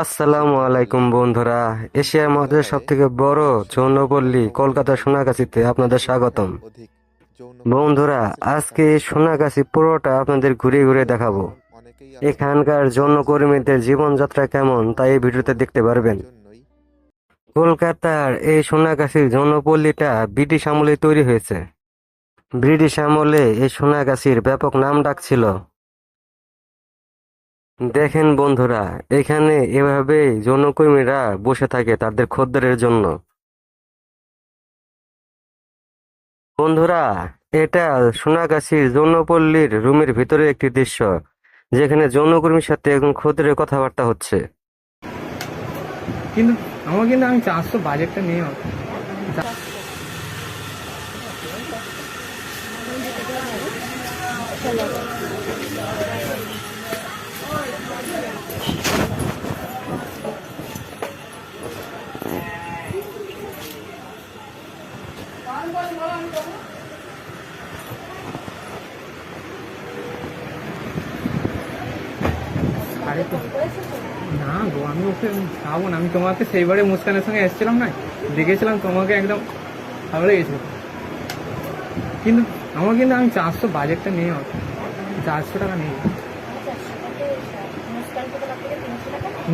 আসসালামু আলাইকুম বন্ধুরা। এশিয়ার মহাদেশের সব থেকে বড় যৌনপল্লী কলকাতা সোনাগাছিতে আপনাদের স্বাগতম। বন্ধুরা আজকে এই সোনাগাছি পুরোটা আপনাদের ঘুরে ঘুরে দেখাবো। এখানকার যৌনকর্মীদের জীবনযাত্রা কেমন তা এই ভিডিওতে দেখতে পারবেন। কলকাতার এই সোনাগাছির যৌনপল্লীটা ব্রিটিশ আমলে তৈরি হয়েছে। ব্রিটিশ আমলে এই সোনাগাছির ব্যাপক নাম ডাক ছিল। দেখেন বন্ধুরা, এখানে এভাবেই যৌনকর্মীরা বসে থাকে তাদের খদ্দেরের জন্য বন্ধুরা, এটা সোনাগাছির যৌনপল্লীর রুমের ভিতরে একটি দৃশ্য, যেখানে যৌনকর্মীর সাথে একজন খদ্দেরের কথাবার্তা হচ্ছে কিন্তু আমার কিন্তু আমি চারশো বাজেটটা আমার। আরে তো, না গো, আমি ওকে খাব না। আমি তোমাকে সেইবারে মুস্কানের সঙ্গে এসেছিলাম না? দেখেছিলাম তোমাকে একদম ভালো লেগেছিল। কিন্তু আমার কিন্তু আমি চারশো বাজেটটা নেই আমার চারশো টাকা নেই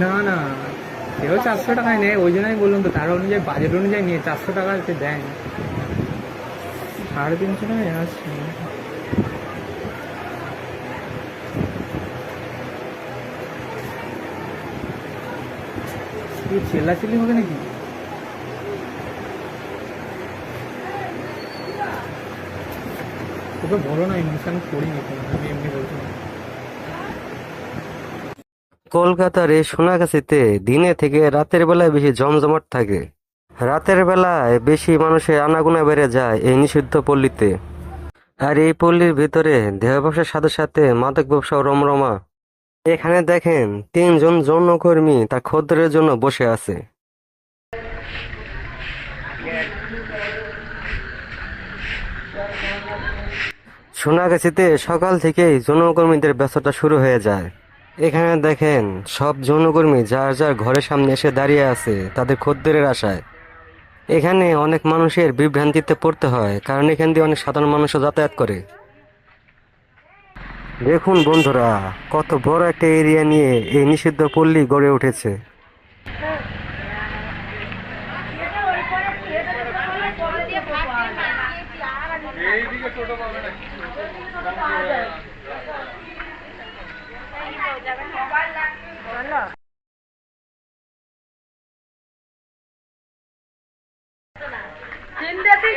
না না সেও চারশো টাকায় নেয়। ওই জন্যই বললাম তো, তার অনুযায়ী বাজেট অনুযায়ী নিয়ে। চারশো টাকা সে দেয় না। সাড়ে তিনশো টাকায় আসছে। কি চেল্লাচিল্লি হবে নাকি? তোকে বলো না অনুষ্ঠান করিনি আমি এমনি বলছিলাম কলকাতার এই সোনাগাছিতে দিনে থেকে রাতের বেলায় বেশি জমজমাট থাকে। রাতের বেলায় বেশি মানুষের আনাগোনা বেড়ে যায় এই নিষিদ্ধ পল্লীতে। আর এই পল্লীর ভিতরে দেহ ব্যবসার সাথে সাথে মাদক ব্যবসাও রমরমা। এখানে দেখেন তিনজন যৌনকর্মী তার খদ্দেরের জন্য বসে আছে। শোনা সোনাগাছিতে সকাল থেকেই যৌনকর্মীদের ব্যস্ততা শুরু হয়ে যায়। এখানে দেখেন সব যৌনকর্মী যার যার ঘরের সামনে এসে দাঁড়িয়ে আছে, তাদের খদ্দেরের আশায়। এখানে অনেক মানুষের বিভ্রান্তিতে পড়তে হয়, কারণ এখান দিয়ে অনেক সাধারণ মানুষও যাতায়াত করে। দেখুন বন্ধুরা, কত বড় একটা এরিয়া নিয়ে এই নিষিদ্ধ পল্লী গড়ে উঠেছে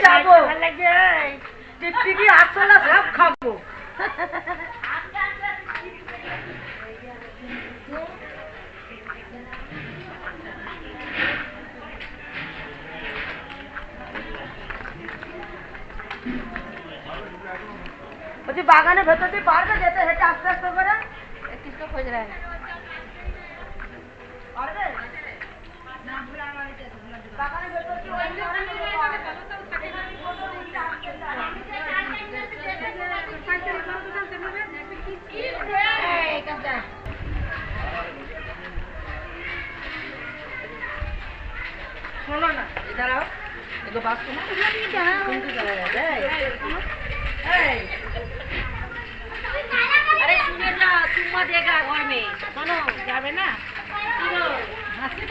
যাব টিকি সব খাব। বাগানের ভেতর দিয়ে পারবে যেতে? হেঁটে আস্তে আস্তে করে? কৃষ্ণ খোঁজ রায় বাগানের ভেতর দিয়ে শোনো না এ দাঁড়াও। এগুলো বাস শোনো। আরে শুনে না দেখা ঘর শোনো, যাবে না? হাসি